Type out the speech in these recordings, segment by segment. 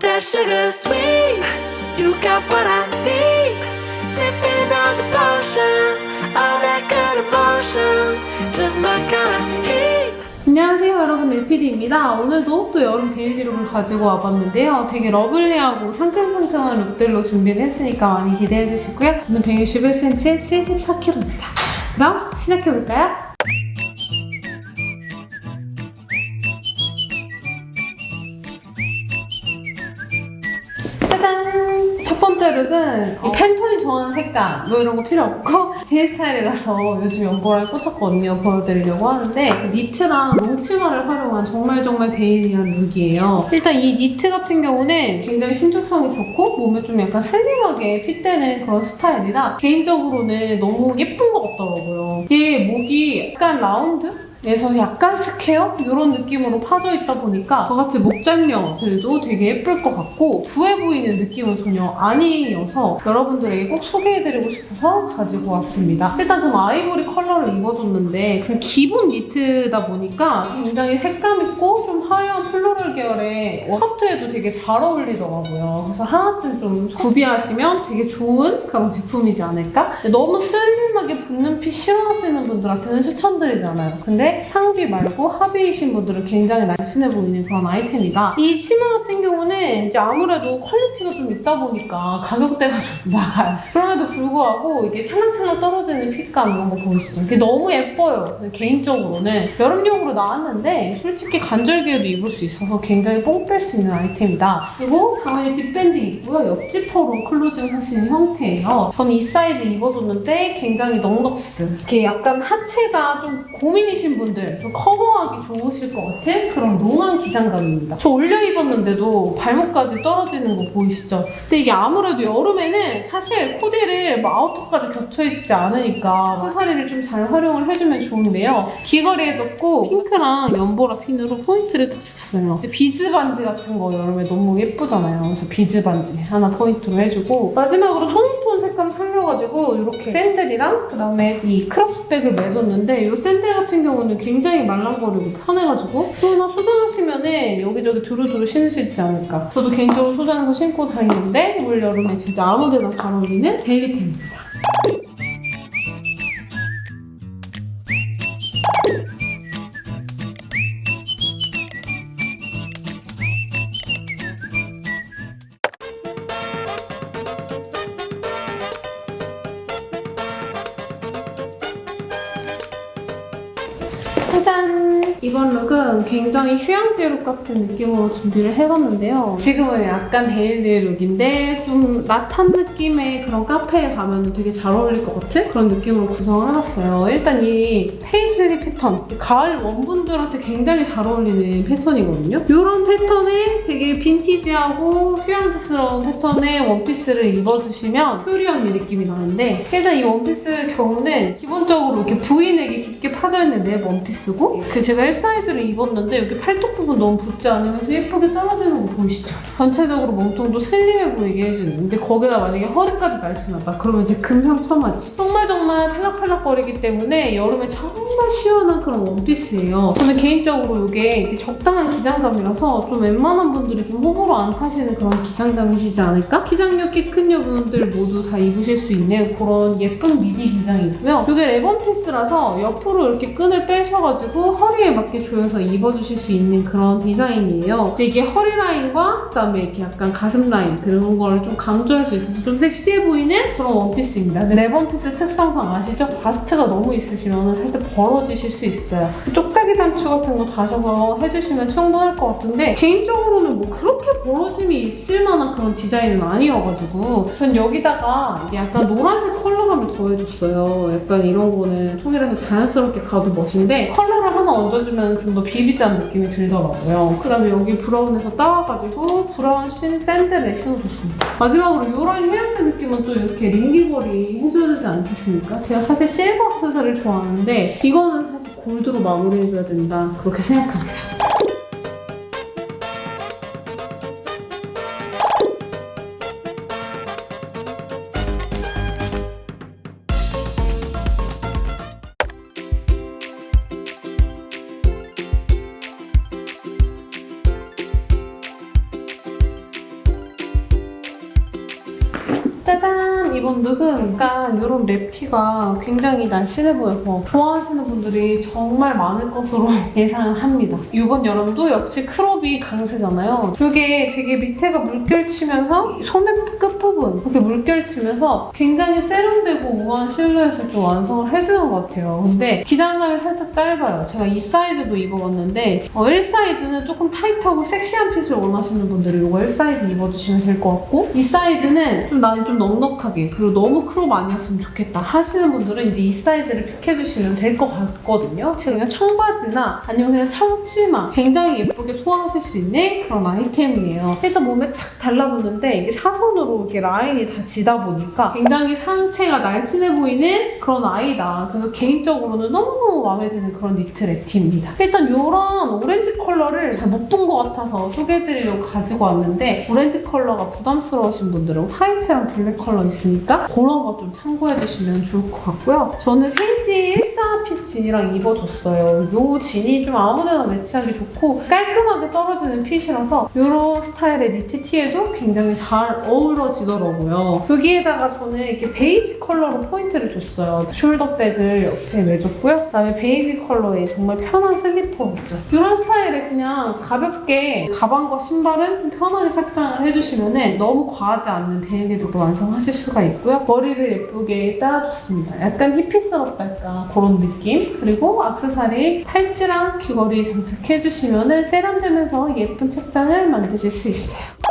That sugar sweet. You got what I need. Sipping on the potion. All that good emotion. Just my kind of heat. 안녕하세요 여러분 일피디입니다 오늘도 또 여름 데일리 룩을 가지고 와봤는데요 되게 러블리하고 상큼상큼한 룩들로 준비를 했으니까 많이 기대해 주시고요 저는 161cm 74kg입니다 그럼 시작해 볼까요? 번째 룩은 이 팬톤이 좋아하는 색감 뭐 이런 거 필요 없고 제 스타일이라서 요즘 연보라에 꽂혔거든요 보여드리려고 하는데 그 니트랑 롱치마를 활용한 정말 정말 데일리한 룩이에요. 일단 이 니트 같은 경우는 굉장히 신축성이 좋고 몸에 좀 약간 슬림하게 핏되는 그런 스타일이라 개인적으로는 너무 예쁜 것 같더라고요. 얘 목이 약간 라운드? 그래서 약간 스퀘어? 이런 느낌으로 파져 있다 보니까 저같이 목장녀들도 되게 예쁠 것 같고 부해 보이는 느낌은 전혀 아니어서 여러분들에게 꼭 소개해드리고 싶어서 가지고 왔습니다. 일단 저는 아이보리 컬러를 입어줬는데 그냥 기본 니트다 보니까 굉장히 색감 있고 좀 화려한 플로럴 계열의 스커트에도 되게 잘 어울리더라고요. 그래서 하나쯤 좀 구비하시면 되게 좋은 그런 제품이지 않을까? 너무 슬림하게 붙는 핏 싫어하시는 분들한테는 추천드리지 않아요. 근데 상비 말고 합의이신 분들은 굉장히 날씬해 보이는 그런 아이템이다. 이 치마 같은 경우는 이제 아무래도 퀄리티가 좀 있다 보니까 가격대가 좀 나가요. 그럼에도 불구하고 이게 찰랑찰랑 떨어지는 핏감 이런 거 보이시죠? 이게 너무 예뻐요. 개인적으로는 여름용으로 나왔는데 솔직히 간절기에도 입을 수 있어서 굉장히 뽕 뺄 수 있는 아이템이다. 그리고 당연히 뒷밴드 있고요. 옆지퍼로 클로징 하시는 형태예요. 저는 이 사이즈 입어줬는데 굉장히 넉넉스. 이렇게 약간 하체가 좀 고민이신 분들 좀 커버하기 좋으실 것 같은 그런 롱한 기장감입니다. 저 올려 입었는데도 발목까지 떨어지는 거 보이시죠? 근데 이게 아무래도 여름에는 사실 코디를 뭐 아우터까지 겹쳐 있지 않으니까 스사리를 좀 잘 활용을 해주면 좋은데요. 귀걸이에 졌고 핑크랑 연보라 핀으로 포인트를 딱 줬어요. 비즈 반지 같은 거 여름에 너무 예쁘잖아요. 그래서 비즈 반지 하나 포인트로 해주고 마지막으로 토니톤 색감 살려가지고 이렇게 샌들이랑 그다음에 이 크로스백을 매줬는데 이 샌들 같은 경우는 굉장히 말랑거리고 편해가지고 또 하나 소장하시면은 여기저기 두루두루 신으실지 않을까. 저도 개인적으로 소장해서 신고 다니는데 올 여름에 진짜 아무데나 잘 어울리는 데일리템입니다. 룩은 굉장히 휴양지 룩 같은 느낌으로 준비를 해봤는데요. 지금은 약간 데일리 룩인데 좀 辣한 느낌의 그런 카페에 가면 되게 잘 어울릴 것 같은 그런 느낌으로 구성을 해봤어요. 일단 이 페이 즐리 패턴, 가을 원분들한테 굉장히 잘 어울리는 패턴이거든요. 이런 패턴에 되게 빈티지하고 휴양지스러운 패턴의 원피스를 입어주시면 효리 언니 느낌이 나는데 일단 이 원피스 경우는 기본적으로 이렇게 V넥이 깊게 파져있는 랩 원피스고 그 제가 L 사이즈를 입었는데 여기 팔뚝 부분 너무 붙지 않으면서 예쁘게 떨어지는 거 보이시죠? 전체적으로 몸통도 슬림해 보이게 해주는 근데 거기다 만약에 허리까지 날씬하다 그러면 이제 금상첨화지 정말 정말 팔락팔락거리기 때문에 여름에 정말 시원한 그런 원피스예요 저는 개인적으로 이게 적당한 기장감이라서 좀 웬만한 분들이 좀 호불호 안 타시는 그런 기장감이시지 않을까? 기장력 키 큰 여분들 모두 다 입으실 수 있는 그런 예쁜 미디 기장이고요 이게 레번 피스라서 옆으로 이렇게 끈을 빼셔가지고 허리에 맞게 조여서 입어주실 수 있는 그런 디자인이에요 이제 이게 허리 라인과 그다음에 이렇게 약간 가슴 라인 그런 거를 좀 강조할 수 있어서 좀 섹시해 보이는 그런 원피스입니다. 근데 레번 피스 특성상 아시죠? 바스트가 너무 있으시면 살짝 벌어 지실 수 있어요. 쪽다기 단추 같은 거 다셔서 해주시면 충분할 것 같은데 개인적으로는 뭐 그렇게 벌어짐이 있을 만한 그런 디자인은 아니어가지고 전 여기다가 약간 노란색 컬러감을 더해줬어요. 약간 이런 거는 통일해서 자연스럽게 가도 멋인데 컬러를 하나 얹어주면 좀 더 비비드한 느낌이 들더라고요. 그 다음에 여기 브라운에서 따와가지고 브라운 신 샌들에 신어줬습니다. 마지막으로 이런 휴양지 느낌은 또 이렇게 링기거리 해줘야 되지 않겠습니까? 제가 사실 실버 액세서리를 좋아하는데 이거 는 사실 골드로 마무리해줘야 된다 그렇게 생각합니다. 이번 룩은 약간 이런 랩티가 굉장히 날씬해 보여서 좋아하시는 분들이 정말 많을 것으로 예상을 합니다. 이번 여름도 역시 크롭이 강세잖아요. 이게 되게 밑에가 물결 치면서 소매 끝부분 이렇게 물결 치면서 굉장히 세련되고 우아한 실루엣을 좀 완성을 해주는 것 같아요. 근데 기장감이 살짝 짧아요. 제가 이 사이즈도 입어봤는데 어, 1 사이즈는 조금 타이트하고 섹시한 핏을 원하시는 분들은 이거 1 사이즈 입어주시면 될 것 같고 이 사이즈는 좀 나는 좀 넉넉하게 그리고 너무 크롭 아니었으면 좋겠다 하시는 분들은 이제 이 사이즈를 픽해주시면 될 것 같거든요. 제가 그냥 청바지나 아니면 그냥 청치마 굉장히 예쁘게 소화하실 수 있는 그런 아이템이에요. 일단 몸에 착 달라붙는데 이게 사선으로 이렇게 라인이 다 지다 보니까 굉장히 상체가 날씬해 보이는 그런 아이다. 그래서 개인적으로는 너무너무 마음에 드는 그런 니트 랩티입니다. 일단 이런 오렌지 컬러를 잘 못 본 것 같아서 소개해드리려고 가지고 왔는데 오렌지 컬러가 부담스러우신 분들은 화이트랑 블랙 컬러 있으니까 그런 거 좀 참고해주시면 좋을 것 같고요. 저는 생지 일자핏 진이랑 입어줬어요. 이 진이 좀 아무데나 매치하기 좋고 깔끔하게 떨어지는 핏이라서 이런 스타일의 니트 티에도 굉장히 잘 어우러지더라고요. 여기에다가 저는 이렇게 베이지 컬러로 포인트를 줬어요. 숄더백을 옆에 매줬고요. 그다음에 베이지 컬러의 정말 편한 슬리퍼 있죠. 이런 스타일에 그냥 가볍게 가방과 신발은 좀 편하게 착장을 해주시면 너무 과하지 않는 데일리룩을 완성하실 수가 있고요. 머리를 예쁘게 따라줬습니다. 약간 히피스럽달까 그런 느낌. 그리고 악세사리 팔찌랑 귀걸이 장착해주시면 세련되면서 예쁜 착장을 만드실 수 있어요.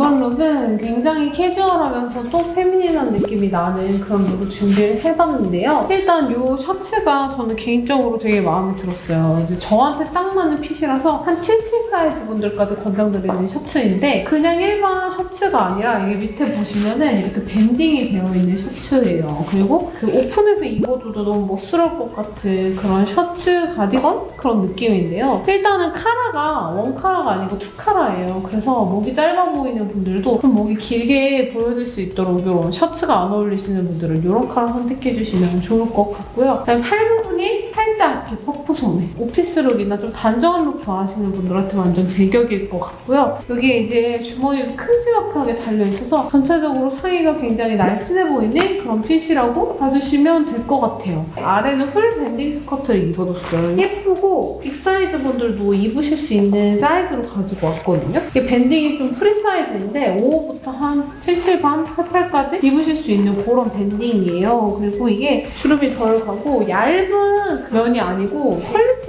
이번 룩은 굉장히 캐주얼하면서도 페미닌한 느낌이 나는 그런 룩을 준비를 해봤는데요. 일단 이 셔츠가 저는 개인적으로 되게 마음에 들었어요. 이제 저한테 딱 맞는 핏이라서 한 77 사이즈 분들까지 권장드리는 셔츠인데 그냥 일반 셔츠가 아니라 이게 밑에 보시면은 이렇게 밴딩이 되어 있는 셔츠예요. 그리고 그 오픈해서 입어줘도 너무 멋스러울 것 같은 그런 셔츠 가디건 그런 느낌인데요. 일단은 카라가 원 카라가 아니고 투 카라예요. 그래서 목이 짧아 보이는 분들도 좀 목이 길게 보여질 수 있도록 이런 셔츠가 안 어울리시는 분들은 이런 카라 선택해 주시면 좋을 것 같고요. 그다음에 팔 부분이 살짝 이렇게 퍼프 소매. 오피스룩이나 좀 단정한 룩 좋아하시는 분들한테 완전 제격일 것 같고요. 여기에 이제 주머니도 큼지막하게 달려 있어서 전체적으로 상의가 굉장히 날씬해 보이는 그런 핏이라고 봐주시면 될 것 같아요. 아래는 풀 밴딩 스커트를 입어줬어요. 예쁘고 빅 사이즈 분들도 입으실 수 있는 사이즈로 가지고 왔거든요. 이게 밴딩이 좀 프리 사이즈인데 5호부터 한 77 반, 88까지 입으실 수 있는 그런 밴딩이에요. 그리고 이게 주름이 덜 가고 얇은 면이 아니 고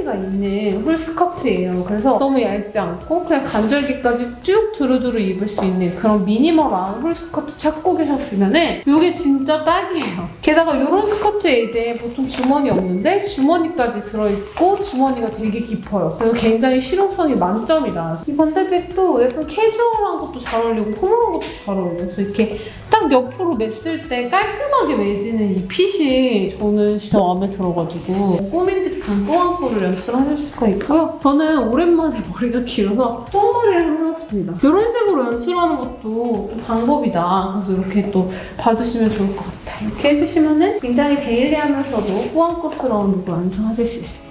퀄리티가 있는 홀 스커트예요. 그래서 너무 얇지 않고 그냥 간절기까지 쭉 두루두루 입을 수 있는 그런 미니멀한 홀 스커트 찾고 계셨으면 은 이게 진짜 딱이에요. 게다가 이런 스커트에 이제 보통 주머니 없는데 주머니까지 들어있고 주머니가 되게 깊어요. 그래서 굉장히 실용성이 만점이다. 이 번들백도 약간 캐주얼한 것도 잘 어울리고 포멀한 것도 잘 어울려요. 그래서 이렇게 딱 옆으로 맸을 때 깔끔하게 매지는 이 핏이 저는 진짜 마음에 들어가지고 꾸민 듯한 꾸안꾸를 연출하실 수가 있고요. 저는 오랜만에 머리가 길어서 똥머리를 해놨습니다. 이런 식으로 연출하는 것도 또 방법이다. 그래서 이렇게 또 봐주시면 좋을 것 같아요. 이렇게 해주시면 굉장히 데일리하면서도 꾸안꾸스러운 룩을 완성하실 수 있습니다.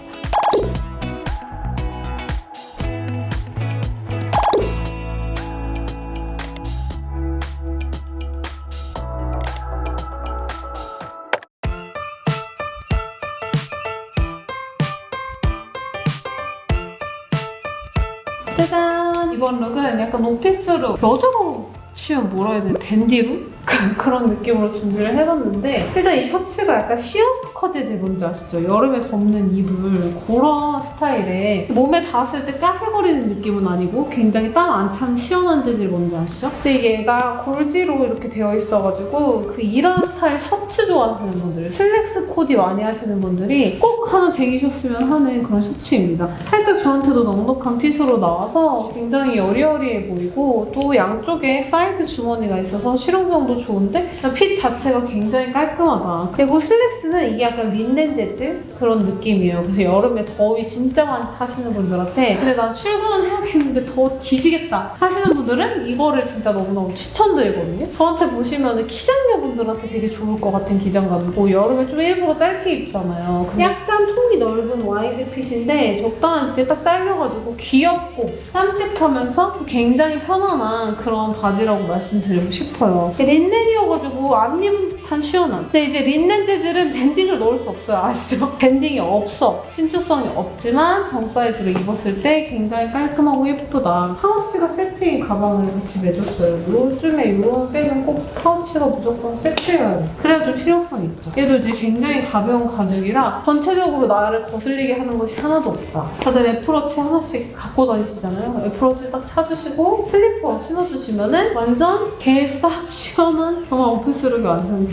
약간 오피스룩, 여자로 치면 뭐라 해야 되나? 댄디룩? 그런 느낌으로 준비를 해봤는데 일단 이 셔츠가 약간 시어스커 재질 뭔지 아시죠? 여름에 덮는 이불 그런 스타일에 몸에 닿았을 때 까슬거리는 느낌은 아니고 굉장히 땀 안 찬 시원한 재질 뭔지 아시죠? 근데 얘가 골지로 이렇게 되어 있어가지고 그 이런 스타일 셔츠 좋아하시는 분들 슬랙스 코디 많이 하시는 분들이 꼭 하나 쟁이셨으면 하는 그런 셔츠입니다. 살짝 저한테도 넉넉한 핏으로 나와서 굉장히 여리여리해 보이고 또 양쪽에 사이드 주머니가 있어서 실용성도 좋은데? 핏 자체가 굉장히 깔끔하다. 그리고 슬랙스는 이게 약간 린넨 재질 그런 느낌이에요. 그래서 여름에 더위 진짜 많이 타시는 분들한테 근데 난 출근해야겠는데 더워 뒤지겠다 하시는 분들은 이거를 진짜 너무너무 추천드리거든요. 저한테 보시면 기장녀분들한테 되게 좋을 것 같은 기장감이고 여름에 좀 일부러 짧게 입잖아요. 약간 통이 넓은 와이드 핏인데 적당한 게딱 잘려가지고 귀엽고 깜찍하면서 굉장히 편안한 그런 바지라고 말씀드리고 싶어요. 린넨이어가지고 안 입은 듯한 시원함. 근데 이제 린넨 재질은 밴딩을 넣을 수 없어요. 아시죠? 밴딩이 없어. 신축성이 없지만 정 사이즈로 입었을 때 굉장히 깔끔하고 예쁘다. 파우치가 세트인 가방을 같이 매줬어요. 요즘에 이런 백은 꼭 파우치가 무조건 세트여야 돼. 그래야 좀 실용성이 있죠. 얘도 이제 굉장히 가벼운 가죽이라 전체적으로 나를 거슬리게 하는 것이 하나도 없다. 다들 애플워치 하나씩 갖고 다니시잖아요. 애플워치 딱 차주시고 슬리퍼 신어주시면은 완전 개쌉 시원한 정말 오피스룩 이 완성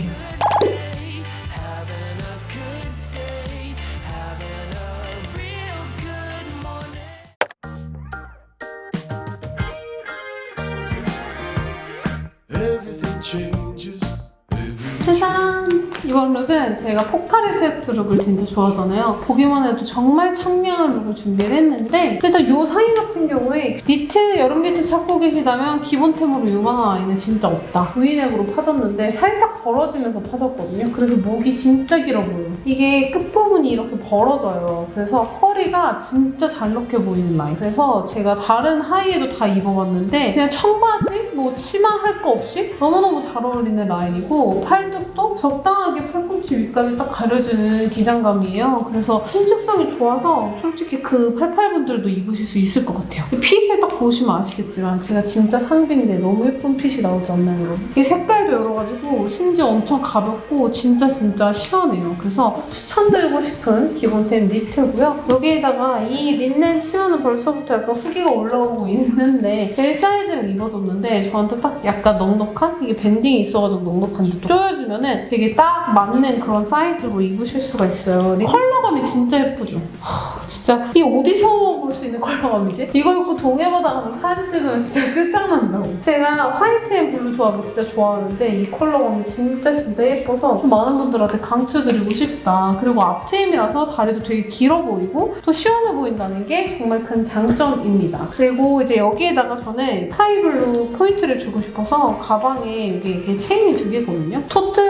제가 포카리 스웨트 룩을 진짜 좋아하잖아요. 보기만 해도 정말 청량한 룩을 준비를 했는데 일단 이 상의 같은 경우에 니트, 여름 니트 찾고 계시다면 기본템으로 이만한 아이는 진짜 없다. V넥으로 파졌는데 살짝 벌어지면서 파졌거든요. 그래서 목이 진짜 길어 보여요. 이게 끝부분이 이렇게 벌어져요. 그래서 허리가 진짜 잘록해 보이는 라인. 그래서 제가 다른 하의에도 다 입어봤는데 그냥 청바지, 뭐 치마 할 거 없이 너무너무 잘 어울리는 라인이고 팔뚝도 적당하게 팔꿈치 위까지 딱 가려주는 기장감이에요. 그래서 신축성이 좋아서 솔직히 그 88분들도 입으실 수 있을 것 같아요. 핏을 딱 보시면 아시겠지만 제가 진짜 상비인데 너무 예쁜 핏이 나오지 않나요, 여러분? 이 색깔도 열어가지고 심지어 엄청 가볍고 진짜 진짜 시원해요. 그래서 추천드리고 싶은 기본템 니트고요. 여기에다가 이 린넨 치마는 벌써부터 약간 후기가 올라오고 있는데 L 사이즈를 입어줬는데 저한테 딱 약간 넉넉한 이게 밴딩이 있어가지고 넉넉한데 또 조여 주면은 되게 딱 맞는 그런 사이즈로 입으실 수가 있어요. 이 컬러감이 진짜 예쁘죠? 하, 진짜 이 어디서 볼 수 있는 컬러감이지? 이거 입고 동해바다 가서 사진 찍으면 진짜 끝장난다고. 제가 화이트 앤 블루 조합을 진짜 좋아하는데 이 컬러감이 진짜 진짜 예뻐서 좀 많은 분들한테 강추드리고 싶다. 그리고 앞트임이라서 다리도 되게 길어 보이고 또 시원해 보인다는 게 정말 큰 장점입니다. 그리고 이제 여기에다가 저는 스카이블루 포인트를 주고 싶어서 가방에 여기 이렇게 체인이 두 개거든요. 토트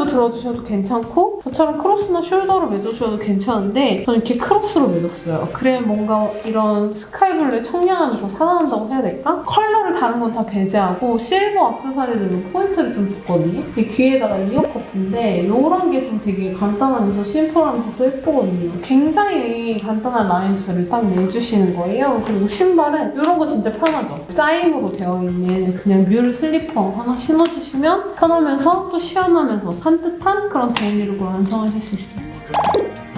로 들어주셔도 괜찮고 저처럼 크로스나 숄더로 매주셔도 괜찮은데 저는 이렇게 크로스로 매줬어요. 그래 뭔가 이런 스카이블루의 청량함이 더 살아난다고 해야 될까? 컬러를 다른 건 다 배제하고 실버 액세서리들로 포인트를 좀 줬거든요. 이 귀에다가 이어커트인데 이런 게 좀 되게 간단하면서 심플하면서 예쁘거든요. 굉장히 간단한 라인 줄을 딱 내주시는 거예요. 그리고 신발은 이런 거 진짜 편하죠. 짜임으로 되어 있는 그냥 뮬 슬리퍼 하나 신어주시면 편하면서 또 시원하면서 산뜻한 그런 데일리룩을 완성하실 수 있습니다.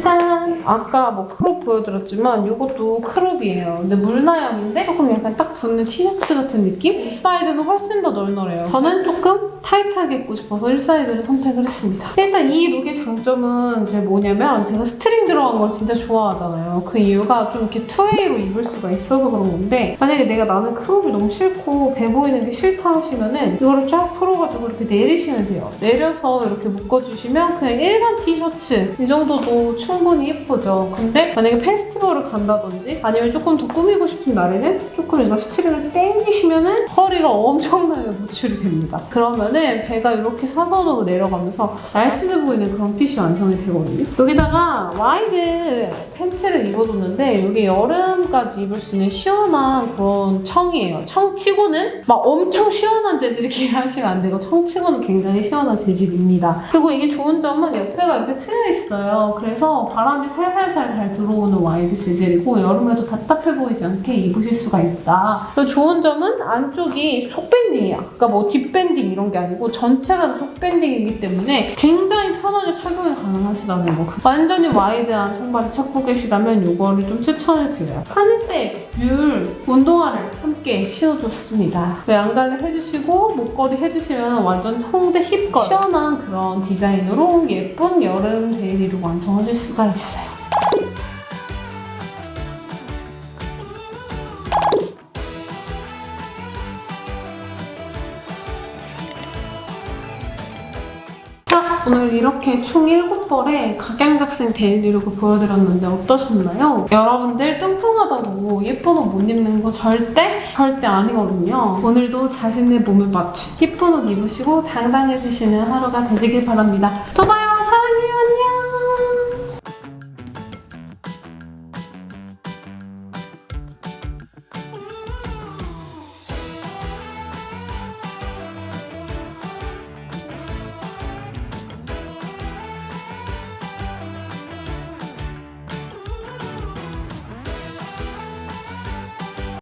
짜잔! 아까 뭐 크롭 보여드렸지만 이것도 크롭이에요. 근데 물나염인데 조금 약간 딱 붙는 티셔츠 같은 느낌? 이 사이즈는 훨씬 더 널널해요. 저는 조금 타이트하게 입고 싶어서 1 사이즈를 선택을 했습니다. 일단 이 룩의 장점은 이제 뭐냐면 제가 스트링 들어간 걸 진짜 좋아하잖아요. 그 이유가 좀 이렇게 투웨이로 입을 수가 있어서 그런 건데 만약에 내가 나는 크롭이 너무 싫고 배 보이는 게 싫다 하시면은 이거를 쫙 풀어가지고 이렇게 내리시면 돼요. 내려서 이렇게 묶어주시면 그냥 일반 티셔츠 이 정도도 충분히 예쁘죠. 근데 만약에 페스티벌을 간다든지 아니면 조금 더 꾸미고 싶은 날에는 조금 이거 스트링을 땡기시면은 허리가 엄청나게 노출이 됩니다. 그러면은 배가 이렇게 사선으로 내려가면서 날씬해 보이는 그런 핏이 완성이 되거든요. 여기다가 와이드 팬츠를 입어줬는데 이게 여름까지 입을 수 있는 시원한 그런 청이에요. 청치고는 막 엄청 시원한 재질을 기대하시면 안 되고 청치고는 굉장히 시원한 재질입니다. 그리고 이게 좋은 점은 옆에가 이렇게 트여 있어요. 그래서 바람이 살살살 잘 들어오는 와이드 재질이고 여름에도 답답해 보이지 않게 입으실 수가 있다. 있다. 좋은 점은 안쪽이 속밴딩이야. 그러니까 뭐 뒷밴딩 이런 게 아니고 전체가 속밴딩이기 때문에 굉장히 편하게 착용이 가능하시다는 거. 완전히 와이드한 청바지 찾고 계시다면 이거를 좀 추천을 드려요. 하늘색 뮬 운동화를 함께 신어줬습니다. 양갈래 해주시고 목걸이 해주시면 완전 홍대 힙걸 시원한 그런 디자인으로 예쁜 여름 데일리룩 완성해줄 수가 있어요. 이렇게 총 7벌의 각양각색 데일리룩을 보여드렸는데 어떠셨나요? 여러분들 뚱뚱하다고 예쁜 옷 못 입는 거 절대 절대 아니거든요. 오늘도 자신의 몸에 맞춘 예쁜 옷 입으시고 당당해지시는 하루가 되시길 바랍니다. 또 봐요!